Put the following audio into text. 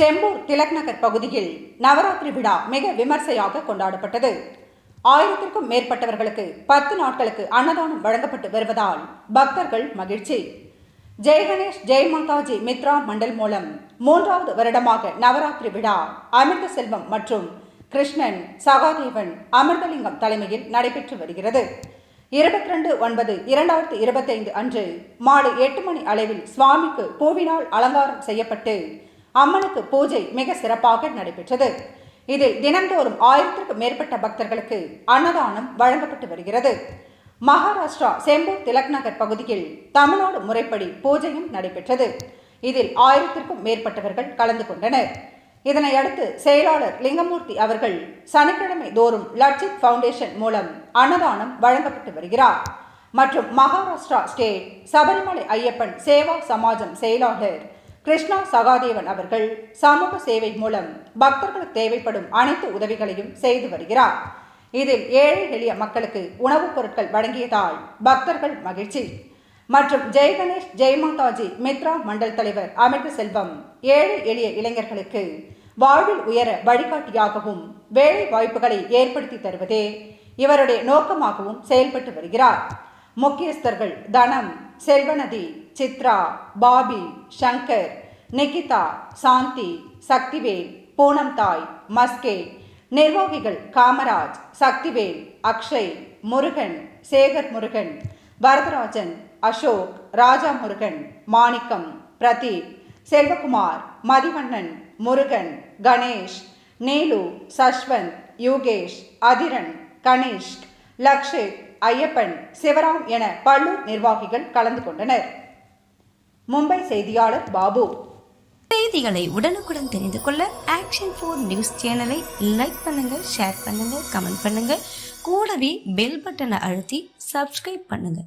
செம்பூர் திலக் நகர் பகுதியில் நவராத்திரி விழா மிக விமர்சையாக கொண்டாடப்பட்டது. ஆயிரத்திற்கும் மேற்பட்டவர்களுக்கு பத்து நாட்களுக்கு அன்னதானம் வழங்கப்பட்டு வருவதால் பக்தர்கள் மகிழ்ச்சி. ஜெய் கணேஷ் ஜெய் மாதாஜி மித்ரா மண்டல் மூலம் மூன்றாவது வருடமாக நவராத்திரி விழா அமிர்த செல்வம் மற்றும் கிருஷ்ணன் சகாதேவன் அமிர்தலிங்கம் தலைமையில் நடைபெற்று வருகிறது. இருபத்தி ரெண்டு ஒன்பது இரண்டாயிரத்தி இருபத்தைந்து அன்று மாலை எட்டு மணி அளவில் சுவாமிக்கு பூவினால் அலங்காரம் செய்யப்பட்டு அம்மனுக்கு பூஜை மிக சிறப்பாக நடைபெற்றது. இதில் தினந்தோறும் ஆயிரத்திற்கும் மேற்பட்ட பக்தர்களுக்கு அன்னதானம் வழங்கப்பட்டு வருகிறது. மகாராஷ்டிரா செம்பூர் திலக் நகர் பகுதியில் தமிழ்நாடு முறைப்படி பூஜையும் நடைபெற்றது. இதில் ஆயிரத்திற்கும் மேற்பட்டவர்கள் கலந்து கொண்டனர். இதனை அடுத்து செயலாளர் லிங்கமூர்த்தி அவர்கள் சனிக்கிழமை தோறும் லட்சித் ஃபவுண்டேஷன் மூலம் அன்னதானம் வழங்கப்பட்டு வருகிறார். மற்றும் மகாராஷ்டிரா ஸ்டேட் சபரிமலை ஐயப்பன் சேவா சமாஜம் செயலாளர் கிருஷ்ணா சகாதேவன் அவர்கள் சமூக சேவை மூலம் பக்தர்களுக்கு தேவைப்படும் அனைத்து உதவிகளையும் செய்து வருகிறார். இதில் ஏழை எளிய மக்களுக்கு உணவுப் பொருட்கள் வழங்கியதால் பக்தர்கள் மகிழ்ச்சி. மற்றும் ஜெய் கணேஷ் மித்ரா மண்டல் தலைவர் அமிர்த செல்வம் ஏழை எளிய இளைஞர்களுக்கு வாழ்வில் உயர வழிகாட்டியாகவும் வேலை வாய்ப்புகளை ஏற்படுத்தி தருவதே இவருடைய நோக்கமாகவும் செயல்பட்டு வருகிறார். முக்கியஸ்தர்கள் தனம் செல்வநதி சித்ரா பாபி சங்கர் நிகிதா சாந்தி சக்திவேல் பூனம் தாய் மஸ்கே நிர்வாகிகள் காமராஜ் சக்திவேல் அக்ஷய் முருகன் சேகர் முருகன் வரதராஜன் அசோக் ராஜா முருகன் மாணிக்கம் பிரதீப் செல்வகுமார் மதிவண்ணன் முருகன் கணேஷ் நீலு சஷ்வந்த் யோகேஷ் அதிரன் கணேஷ் லக்ஷித் ஐயப்பன் சிவராம் என பல்லூர் நிர்வாகிகள் கலந்து கொண்டனர். மும்பை செய்தியாளர் பாபு. செய்திகளை உடனுக்குடன் தெரிந்து கொள்ள ஆக்ஷன் ஃபோர் நியூஸ் சேனலை லைக் பண்ணுங்க ஷேர் பண்ணுங்க கமெண்ட் பண்ணுங்க கூடவே பெல் பட்டனை அழுத்தி சப்ஸ்கிரைப் பண்ணுங்க